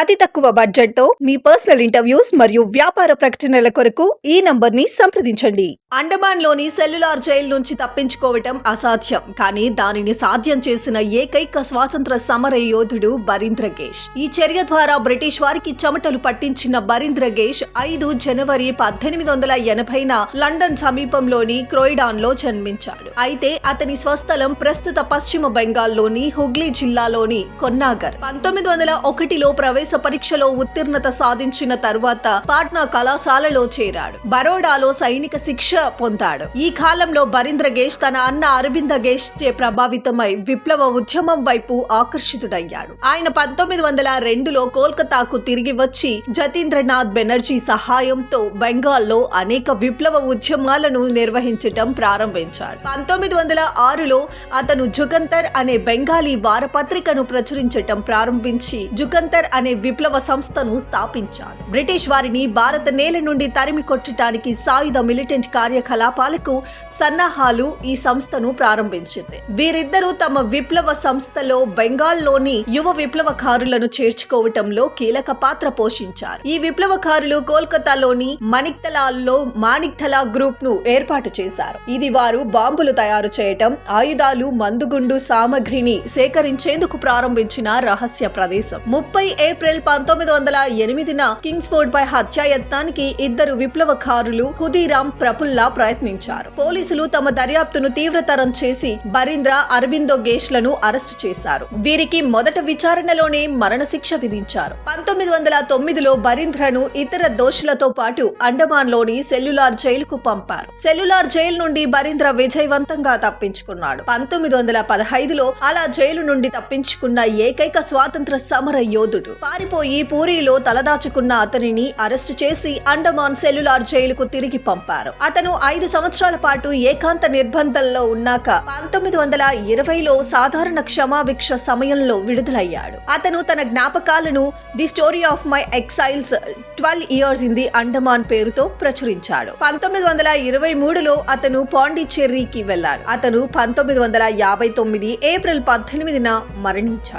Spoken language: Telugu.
అతి తక్కువ బడ్జెట్తో మీ పర్సనల్ ఇంటర్వ్యూస్ మరియు వ్యాపార ప్రకటనల కొరకు ఈ నంబర్ని సంప్రదించండి. అండమాన్లోని సెల్యులార్ జైలు నుంచి తప్పించుకోవటం అసాధ్యం. కానీ దానిని సాధ్యం చేసిన ఏకైక స్వాతంత్ర సమర యోధుడు బరీంద్రగేష్ ఈ చర్య ద్వారా బ్రిటిష్ వారికి చెమటలు పట్టించిన బరీంద్రగేష్ ఐదు జనవరి పద్దెనిమిది వందల ఎనభైన లండన్ సమీపంలోని క్రోయిడాన్లో జన్మించాడు. అయితే అతని స్వస్థలం ప్రస్తుత పశ్చిమ బెంగాల్లోని హుగ్లీ జిల్లాలోని కొన్నాగర్. పంతొమ్మిది వందల ఒకటిలో ప్రవేశ పరీక్షలో ఉత్తీర్ణత సాధించిన తరువాత పాట్నా కళాశాలలో చేరాడు. బరోడాలో సైనిక శిక్ష పొందాడు. ఈ కాలంలో బరీంద్ర గేష్ తన అన్న అరవింద గేష్ చే ప్రభావితమై విప్లవ ఉద్యమం వైపు ఆకర్షితుడయ్యాడు. ఆయన పంతొమ్మిది వందల రెండులో కోల్కతాకు తిరిగి వచ్చి జతీంద్రనాథ్ బెనర్జీ సహాయంతో బెంగాల్లో అనేక విప్లవ ఉద్యమాలను నిర్వహించటం ప్రారంభించాడు. పంతొమ్మిది వందల ఆరులో అతను జుగంతర్ అనే బెంగాలీ వారపత్రికను ప్రచురించటం ప్రారంభించి జుగంతర్ అనే విప్లవ సంస్థను స్థాపించారు. బ్రిటిష్ వారిని భారత నేల నుండి తరిమి కొట్టడానికి సాయుధ మిలిటెంట్ కార్యకలాపాలకు సన్నాహాలు ఈ సంస్థను ప్రారంభించింది. వీరిద్దరూ తమ విప్లవ సంస్థలో బెంగాల్లోని యువ విప్లవకారులను చేర్చుకోవటంలో కీలక పాత్ర పోషించారు. ఈ విప్లవకారులు కోల్కతాలోని మణిక్తలాల్లో మాణిక్తలా గ్రూప్ను ఏర్పాటు చేశారు. ఇది వారు బాంబులు తయారు చేయటం ఆయుధాలు మందుగుండు సామగ్రిని సేకరించేందుకు ప్రారంభించిన రహస్య ప్రదేశం. ముప్పై ఏప్రిల్ ఏప్రిల్ పంతొమ్మిది వందల ఎనిమిదిన కింగ్స్ఫోర్డ్ పై హత్యాయత్నానికి ఇద్దరు విప్లవకారులు కుదీరాం ప్రఫుల్లా ప్రయత్నించారు. పోలీసులు తమ దర్యాప్తును తీవ్రతరం చేసి బరీంద్ర అరవిందో గేష్లను అరెస్టు చేశారు. వీరికి మొదట విచారణలోనే మరణశిక్ష విధించారు. పంతొమ్మిది వందల తొమ్మిదిలో బరీంద్రను ఇతర దోషులతో పాటు అండమాన్లోని సెల్యులార్ జైలుకు పంపారు. సెల్యులార్ జైలు నుండి బరీంద్ర విజయవంతంగా తప్పించుకున్నాడు. పంతొమ్మిది వందల పదహైదులో అలా జైలు నుండి తప్పించుకున్న ఏకైక స్వాతంత్ర సమర యోధుడు. పారిపోయి పూరిలో తలదాచుకున్న అతనిని అరెస్టు చేసి అండమాన్ సెల్యులార్ జైలుకు తిరిగి పంపారు. అతను ఐదు సంవత్సరాల పాటు ఏకాంత నిర్బంధంలో ఉన్నాక పంతొమ్మిది వందల ఇరవైలో సాధారణ క్షమాభిక్ష సమయంలో విడుదలయ్యాడు. అతను తన జ్ఞాపకాలను the story of my exiles twelve years in the Andaman పేరుతో ప్రచురించాడు. పంతొమ్మిది వందల ఇరవై మూడులో అతను పాండిచ్చేరికి వెళ్ళాడు అతను పంతొమ్మిది వందల యాభై తొమ్మిది ఏప్రిల్ పద్దెనిమిదిన మరణించాడు.